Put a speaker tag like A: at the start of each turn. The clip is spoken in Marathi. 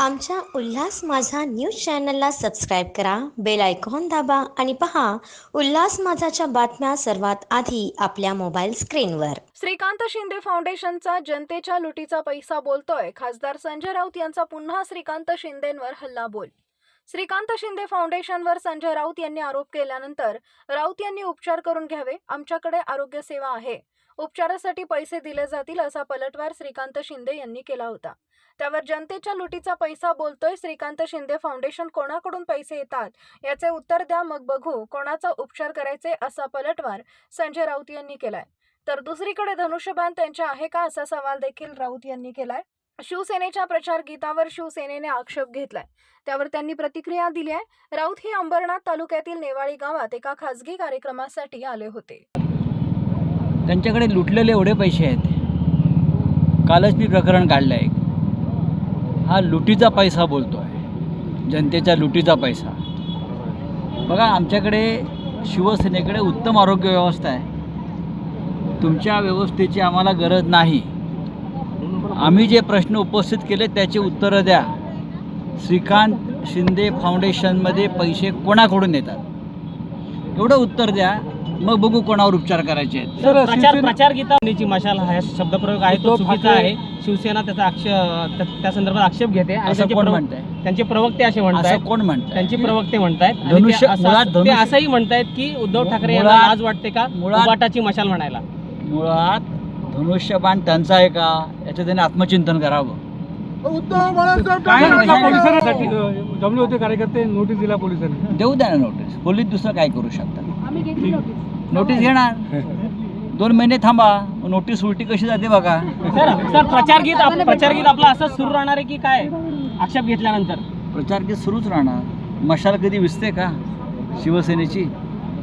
A: आमच्या उल्हास माझा न्यूज चॅनलला सबस्क्राईब करा बेल आयकॉन दाबा आणि पहा उल्हास माझाच्या बातम्या सर्वात आधी आपल्या मोबाईल स्क्रीनवर.
B: श्रीकांत शिंदे फाउंडेशनचा जनतेच्या लुटीचा पैसा बोलतोय. खासदार संजय राऊत यांचा पुन्हा श्रीकांत शिंदेंवर हल्ला बोल श्रीकांत शिंदे फाउंडेशनवर संजय राऊत यांनी आरोप केल्यानंतर राऊत यांनी उपचार करून घ्यावे आमच्याकडे आरोग्य सेवा आहे. उपचारासाठी पैसे दिले जातील असा पलटवार श्रीकांत शिंदे यांनी केला होता. त्यावर जनतेच्या लुटीचा पैसा बोलतोय श्रीकांत शिंदे फाउंडेशन कोणाकडून पैसे येतात? याचे उत्तर द्या मग बघू कोणाचा उपचार करायचे असा पलटवार संजय राऊत यांनी केलाय. तर दुसरीकडे धनुष्यबाण त्यांच्या आहे का असा सवाल देखील राऊत यांनी केलाय? शिवसेनेच्या प्रचार गीतावर शिवसेनेने आक्षेप घेतलाय. त्यावर त्यांनी प्रतिक्रिया दिली आहे. राऊत हे अंबरनाथ तालुक्यातील नेवाळी गावात एका खासगी कार्यक्रमासाठी आले होते.
C: त्यांच्याकडे लुटलेले एवढे पैसे आहेत. कालच मी प्रकरण काढलं आहे हा लुटीचा पैसा बोलतो आहे जनतेच्या लुटीचा पैसा. बघा आमच्याकडे शिवसेनेकडे उत्तम आरोग्य व्यवस्था आहे. तुमच्या व्यवस्थेची आम्हाला गरज नाही. आम्ही जे प्रश्न उपस्थित केले त्याची उत्तरं द्या. श्रीकांत शिंदे फाउंडेशनमध्ये पैसे कोणाकडून येतात? एवढं उत्तर द्या मग बघू कोणावर उपचार करायचे आहेत.
D: सर प्रचार प्रचार गीताची मशाल हा शब्दप्रयोग आहे तो
C: उद्धव
D: चुकीचा
C: ठाकरे-
D: आहे. शिवसेना त्याचा आक्षेप त्या- त्या संदर्भात आक्षेप घेते आणि
C: असं
D: त्यांचे
C: कोण
D: प्रव-
C: म्हणतंय?
D: त्यांचे प्रवक्ते असे म्हणतायत.
C: असं कोण म्हणतंय?
D: त्यांचे प्रवक्ते म्हणतायत. आणि
C: धनुष्य-
D: ते असं-
C: मुळात
D: ते
C: धनुष्य-
D: असंही म्हणतायत की उद्धव ठाकरे यांना
C: मुळात-
D: लाज वाटते का?
C: मुळात-
D: उबाटाची मशाल म्हणायला.
C: मुळात धनुष्यबाण त्यांचा आहे का? याचं त्याने आत्मचिंतन करावं.
E: काय पोलिसांसाठी जमले होते कार्यकर्ते नोटीस दिला पोलिसांनी.
C: देऊ द्या ना नोटीस. पोलीस दुसरं काय करू शकतात? नोटीस. घेणार? दोन महिने थांबा. मग नोटीस उलटी कशी जाते बघा.
D: सर सर प्रचार गीत आप- प्रचार गीत आपलं असंच सुरू राहणार आहे की काय? आक्षेप घेतल्यानंतर.
C: प्रचार की सुरूच राहणार. मशाल कधी विसते का? शिवसेनेची?